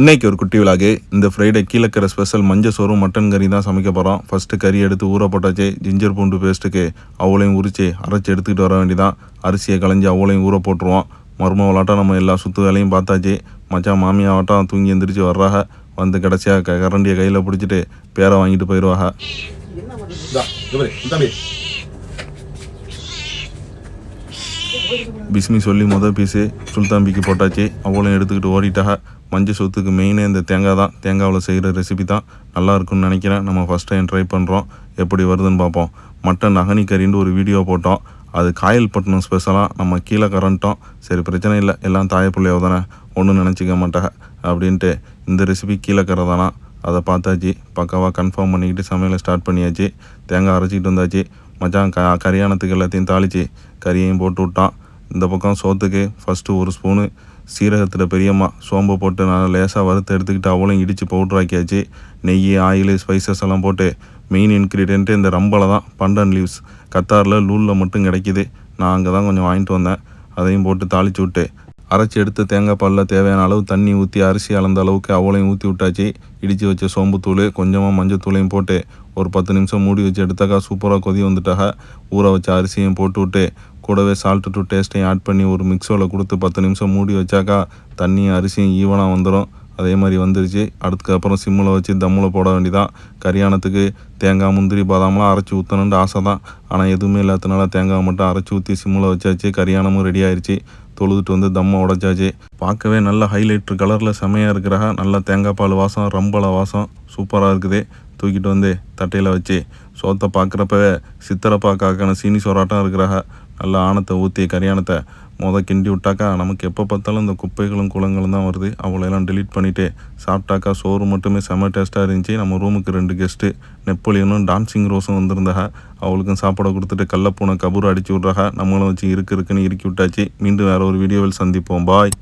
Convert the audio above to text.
இன்னைக்கு ஒரு குட்டி விழாக்கு இந்த ஃப்ரைடே கீழக்கிற ஸ்பெஷல் மஞ்சள் சோறும் மட்டன் கறி தான் சமைக்க போகிறோம் ஃபஸ்ட்டு கறி எடுத்து ஊற போட்டாச்சு. ஜிஞ்சர் பூண்டு பேஸ்ட்டுக்கு அவளையும் உரிச்சு அரைச்சி எடுத்துக்கிட்டு வர வேண்டியதான் அரிசியை களைஞ்சி அவளையும் ஊற போட்டுருவோம். மருமவளாட்டம் நம்ம எல்லா சுற்று வேலையும் பார்த்தாச்சு. மச்சான் மாமியாவட்டம் தூங்கி எந்திரிச்சு வர்றாக. வந்து கடைசியாக க கரண்டியை கையில் பிடிச்சிட்டு பேரை வாங்கிட்டு போயிடுவாங்க இந்தா, இங்க பாரு, இந்த தம்பி. பிஸ்மி சொல்லி மொதல் பீஸு சுல்தாம்பிக்கு போட்டாச்சு. அவ்வளோ எடுத்துக்கிட்டு ஓடிட்டாக. மஞ்சள் சொத்துக்கு மெயினே இந்த தேங்காய் தான். தேங்காவில் செய்கிற ரெசிபி தான். நல்லா இருக்கும்னு நினைக்கிறேன். நம்ம ஃபஸ்ட் டைம் ட்ரை பண்ணுறோம் எப்படி வருதுன்னு பார்ப்போம். மட்டன் அகனி கறின்னு ஒரு வீடியோ போட்டோம். அது காயல்பட்டினம் ஸ்பெஷலாக நம்ம கீழே கரண்ட்டோம். சரி பிரச்சனை இல்லை. எல்லாம் தாயப்பிள்ளையோ தானே. ஒன்றும் நினச்சிக்க மாட்டாங்க அப்படின்ட்டு இந்த ரெசிபி கீழே கரை தானா அதை பார்த்தாச்சு. பக்காவாக கன்ஃபார்ம் பண்ணிக்கிட்டு சமையலை ஸ்டார்ட் பண்ணியாச்சு. தேங்காய் அரைச்சிக்கிட்டு வந்தாச்சு. மச்சான் க கரியானத்துக்கு எல்லாத்தையும் தாளித்து கறியையும் போட்டு விட்டான். இந்த பக்கம் சோத்துக்கு ஃபஸ்ட்டு ஒரு ஸ்பூனு சீரகத்தில் பெரியம்மா சோம்பு போட்டு நல்லா லேசாக வறுத்து எடுத்துக்கிட்டு அவளையும் இடித்து பவுட்ரு ஆக்கியாச்சு. நெய் ஆயில் ஸ்பைசஸ் எல்லாம் போட்டு மெயின் இன்க்ரீடியண்ட்டு இந்த ரம்பலை தான் பண்டன் லீவ்ஸ் கத்தாரில் லூலில் மட்டும் கிடைக்கிது. நான் அங்கே தான் கொஞ்சம் வாங்கிட்டு வந்தேன். அதையும் போட்டு தாளித்து விட்டு அரைச்சி எடுத்து தேங்காய் பாலில் தேவையான அளவு தண்ணி ஊற்றி அரிசி அளந்த அளவுக்கு அவளையும் ஊற்றி விட்டாச்சு. இடித்து வச்ச சோம்புத்தூள் கொஞ்சமாக மஞ்சத்தூளையும் போட்டு ஒரு பத்து நிமிஷம் மூடி வச்சு எடுத்தாக்கா சூப்பராக கொதி வந்துட்டாக. ஊற வச்ச அரிசியும் போட்டு விட்டு கூடவே சால்ட்டு டு டேஸ்ட்டையும் ஆட் பண்ணி ஒரு மிக்ஸோவில் கொடுத்து பத்து நிமிஷம் மூடி வச்சாக்கா தண்ணியும் அரிசியும் ஈவனாக வந்துடும் அதே மாதிரி வந்துருச்சு. அதுக்கப்புறம் சிம்மில் வச்சு தம்மில் போட வேண்டிதான் கரியானத்துக்கு தேங்காய் முந்திரி பாதாமெலாம் அரைச்சி ஊற்றணுன்ற ஆசை தான். ஆனால் எதுவுமே இல்லாதனால தேங்காய் மட்டும் அரைச்சி ஊற்றி சிம்மில் வச்சாச்சு. கரியானமும் ரெடி ஆயிடுச்சு தொழுதுட்டு வந்து தம்மை உடைச்சாச்சு. பார்க்கவே நல்ல ஹைலைட்ரு கலரில் செமையாக இருக்கிறா நல்லா தேங்காய் பால் வாசம் ரம்பளை வாசம். சூப்பராக இருக்குது. தூக்கிட்டு வந்து தட்டையில் வச்சு சோத்தை பார்க்குறப்ப சித்திரப்பா காக்கான சீனி சோராட்டம் இருக்கிறா நல்ல ஆணத்தை ஊற்றி கரியானத்தை மொதல் கிண்டி விட்டாக்கா நமக்கு எப்போ பார்த்தாலும் இந்த குப்பைகளும் குளங்களும் தான் வருது. அவளையெல்லாம் டெலீட் பண்ணிவிட்டு சாப்பிட்டாக்கா சோறு மட்டுமே செம்ம டேஸ்ட்டாக இருந்துச்சு. நம்ம ரூமுக்கு ரெண்டு கெஸ்ட்டு நெப்போலியனும் டான்சிங் ரோஸும் வந்திருந்தாங்க அவளுக்கும் சாப்பாடை கொடுத்துட்டு கல்லப்பூனை கபூர் அடிச்சு விட்றாக. நம்மளும் வச்சு இருக்கு இருக்குன்னு இறுக்கி விட்டாச்சு. மீண்டும் வேற ஒரு வீடியோவில் சந்திப்போம். பாய்